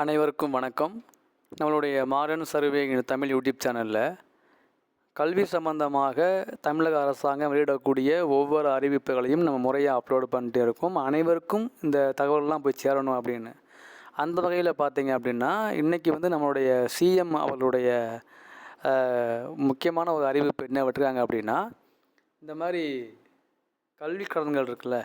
அனைவருக்கும் வணக்கம். நம்மளுடைய மாடர்ன் சர்வே தமிழ் யூடியூப் சேனலில் கல்வி சம்பந்தமாக தமிழக அரசாங்கம் வெளியிடக்கூடிய ஒவ்வொரு அறிவிப்புகளையும் நம்ம முறையாக அப்லோடு பண்ணிட்டு இருக்கோம். அனைவருக்கும் இந்த தகவல்லாம் போய் சேரணும் அப்படின்னு. அந்த வகையில் பார்த்தீங்க அப்படின்னா இன்றைக்கி வந்து நம்மளுடைய சிஎம் அவர்களுடைய முக்கியமான ஒரு அறிவிப்பு என்ன விட்டுருக்காங்க அப்படின்னா இந்த மாதிரி கல்வி கடன்கள் இருக்குல்ல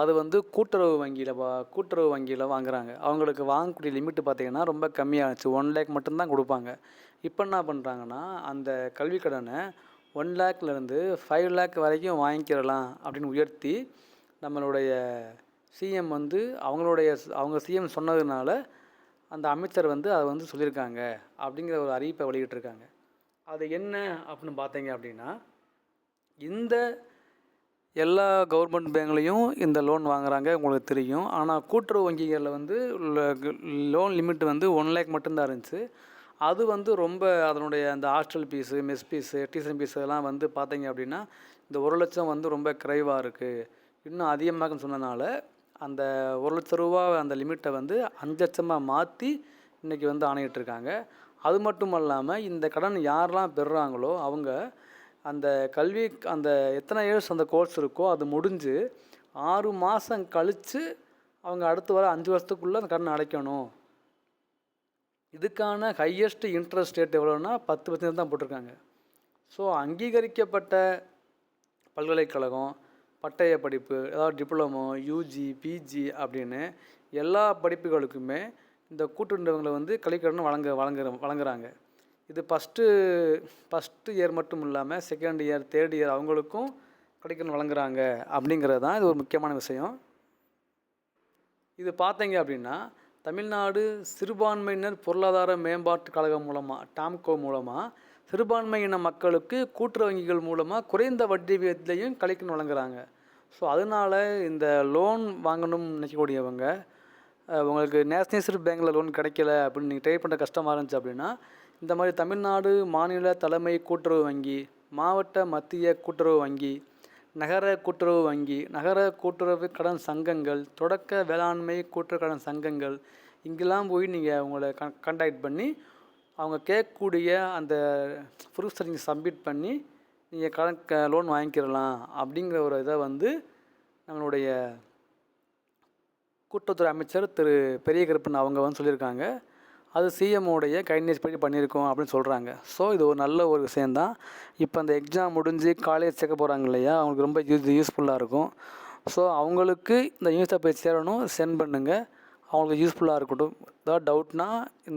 அது வந்து கூட்டுறவு வங்கியில் வா கூட்டுறவு வங்கியில் வாங்குறாங்க. அவங்களுக்கு வாங்கக்கூடிய லிமிட்டு பார்த்தீங்கன்னா ரொம்ப கம்மியாகிடுச்சு ஒன் லேக் மட்டும்தான் கொடுப்பாங்க. இப்போ என்ன பண்ணுறாங்கன்னா அந்த கல்வி கடனை ஒன் லேக்லேருந்து ஃபைவ் லேக் வரைக்கும் வாங்கிக்கிறலாம் அப்படின்னு உயர்த்தி நம்மளுடைய சிஎம் வந்து அவங்களுடைய அவங்க சிஎம் சொன்னதுனால அந்த அமைச்சர் வந்து அதை வந்து சொல்லியிருக்காங்க அப்படிங்கிற ஒரு அறிவிப்பை வெளியிட்டிருக்காங்க. அது என்ன அப்படின்னு பார்த்தீங்க அப்படின்னா இந்த எல்லா கவர்மெண்ட் பேங்க்லேயும் இந்த லோன் வாங்குறாங்க உங்களுக்கு தெரியும். ஆனால் கூட்டுறவு வங்கிகளில் வந்து லோன் லிமிட் வந்து ஒன் லேக் மட்டும்தான் இருந்துச்சு. அது வந்து ரொம்ப அதனுடைய அந்த hostel fees mess fees tuition fees எல்லாம் வந்து பார்த்தீங்க அப்படின்னா இந்த ஒரு லட்சம் வந்து ரொம்ப குறைவாக இருக்குது இன்னும் அதிகமாகன்னு சொன்னனால அந்த ஒரு லட்ச ரூபா அந்த லிமிட்டை வந்து அஞ்சு லட்சமாக மாற்றி இன்றைக்கி வந்து ஆணையிட்டிருக்காங்க. அது மட்டும் இல்லாமல் இந்த கடன் யாரெல்லாம் பெறுறாங்களோ அவங்க அந்த கல்வி அந்த எத்தனை இயர்ஸ் அந்த கோர்ஸ் இருக்கோ அது முடிஞ்சு ஆறு மாதம் கழித்து அவங்க அடுத்து வர அஞ்சு வருஷத்துக்குள்ளே அந்த கடனை அடைக்கணும். இதுக்கான ஹையஸ்ட் இன்ட்ரெஸ்ட் ரேட் எவ்வளோன்னா பத்து பர்சன்ட் தான் போட்டிருக்காங்க. ஸோ அங்கீகரிக்கப்பட்ட பல்கலைக்கழகம் பட்டய படிப்பு ஏதாவது டிப்ளமோ யூஜி பிஜி அப்படின்னு எல்லா படிப்புகளுக்குமே இந்த கூட்டு நிறுவனங்களை வந்து கல்விக்கடன் வழங்க வழங்குற வழங்குறாங்க. இது ஃபஸ்ட்டு ஃபஸ்ட்டு இயர் மட்டும் இல்லாமல் செகண்ட் இயர் தேர்ட் இயர் அவங்களுக்கும் கல்விக்கடன் வழங்குறாங்க அப்படிங்கிறது தான் இது ஒரு முக்கியமான விஷயம். இது பார்த்தீங்க அப்படின்னா தமிழ்நாடு சிறுபான்மையினர் பொருளாதார மேம்பாட்டு கழகம் மூலமாக டாம்கோ மூலமாக சிறுபான்மையின மக்களுக்கு கூட்டுற வங்கிகள் மூலமாக குறைந்த வட்டி விகிதத்திலையும் கலைக்கன் வழங்குறாங்க. ஸோ அதனால் இந்த லோன் வாங்கணும்னு நினைக்கக்கூடியவங்க உங்களுக்கு உங்களுக்கு நேஷனலைஸ்டு பேங்க்கில் லோன் கிடைக்கல அப்படின்னு நீங்கள் ட்ரை பண்ணுற கஷ்டமாக இருந்துச்சு அப்படின்னா இந்த மாதிரி தமிழ்நாடு மாநில தலைமை கூட்டுறவு வங்கி மாவட்ட மத்திய கூட்டுறவு வங்கி நகர கூட்டுறவு வங்கி நகர கூட்டுறவு கடன் சங்கங்கள் தொடக்க வேளாண்மை கூட்டுறவு கடன் சங்கங்கள் இங்கெல்லாம் போய் நீங்கள் உங்களை கன் கான்டாக்ட் பண்ணி அவங்க கேட்கக்கூடிய அந்த ப்ரூஃப்ஸை நீங்கள் சப்மிட் பண்ணி நீங்கள் கடன் க லோன் வாங்கிக்கிறலாம் அப்படிங்கிற ஒரு இதை வந்து நம்மளுடைய கூட்டுறவுத்துறை அமைச்சர் திரு பெரிய கருப்பன் அவங்க வந்து சொல்லியிருக்காங்க. அது சிஎம்ஓடைய கைட்லைன்ஸ் படி பண்ணியிருக்கோம் அப்படின்னு சொல்கிறாங்க ஸோ இது ஒரு நல்ல ஒரு விஷயந்தான் இப்போ அந்த எக்ஸாம் முடிஞ்சு காலேஜ் சேர்க்க போகிறாங்க இல்லையா? அவங்களுக்கு ரொம்ப யூஸ் யூஸ்ஃபுல்லாக இருக்கும். ஸோ அவங்களுக்கு இந்த நியூஸை போய் சேரணும் சென்ட் பண்ணுங்கள் அவங்களுக்கு யூஸ்ஃபுல்லாக இருக்கட்டும். ஏதாவது டவுட்னா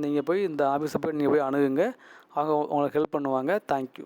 நீங்கள் போய் இந்த ஆஃபீஸை போய் நீங்கள் போய் அணுகுங்க. அவங்க உங்களுக்கு ஹெல்ப் பண்ணுவாங்க. தேங்க்யூ